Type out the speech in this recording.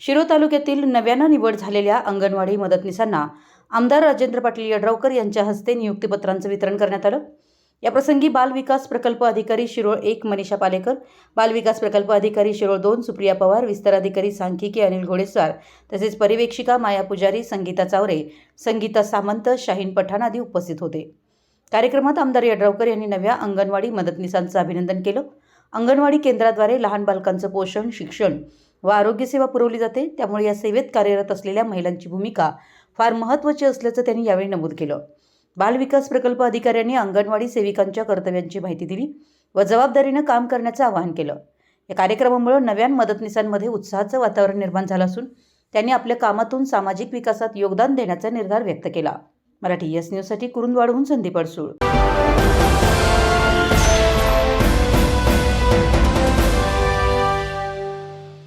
शिरो तालुक्यातील नव्यानं निवड झालेल्या अंगणवाडी मदतनीसांना आमदार राजेंद्र पाटील यड्रावकर यांच्या हस्ते नियुक्तीपत्रांचं वितरण करण्यात आलं. याप्रसंगी बाल विकास प्रकल्प अधिकारी शिरोळ एक मनीषा पालेकर बालविकास प्रकल्प अधिकारी शिरोळ दोन सुप्रिया पवार विस्तार अधिकारी सांख्यिकी अनिल घोडेस्वार तसेच परिवेक्षिका माया पुजारी संगीता चावरे संगीता सामंत शाहीन पठाण आदी उपस्थित होते. कार्यक्रमात आमदार यड्रावकर यांनी नव्या अंगणवाडी मदतनीसांचं अभिनंदन केलं. अंगणवाडी केंद्राद्वारे लहान बालकांचं पोषण शिक्षण व आरोग्यसेवा पुरवली जाते त्यामुळे या सेवेत कार्यरत असलेल्या महिलांची भूमिका फार महत्त्वाची असल्याचं त्यांनी यावेळी नमूद केलं. बालविकास प्रकल्प अधिकाऱ्यांनी अंगणवाडी सेविकांच्या कर्तव्यांची माहिती दिली व जबाबदारीनं काम करण्याचं आवाहन केलं. या कार्यक्रमामुळे नव्या मदतनीसांमध्ये उत्साहाचं वातावरण निर्माण झालं असून त्यांनी आपल्या कामातून सामाजिक विकासात योगदान देण्याचा निर्धार व्यक्त केला. मराठी एस न्यूजसाठी कुरुंदवाडहून संदीप अडसूळ.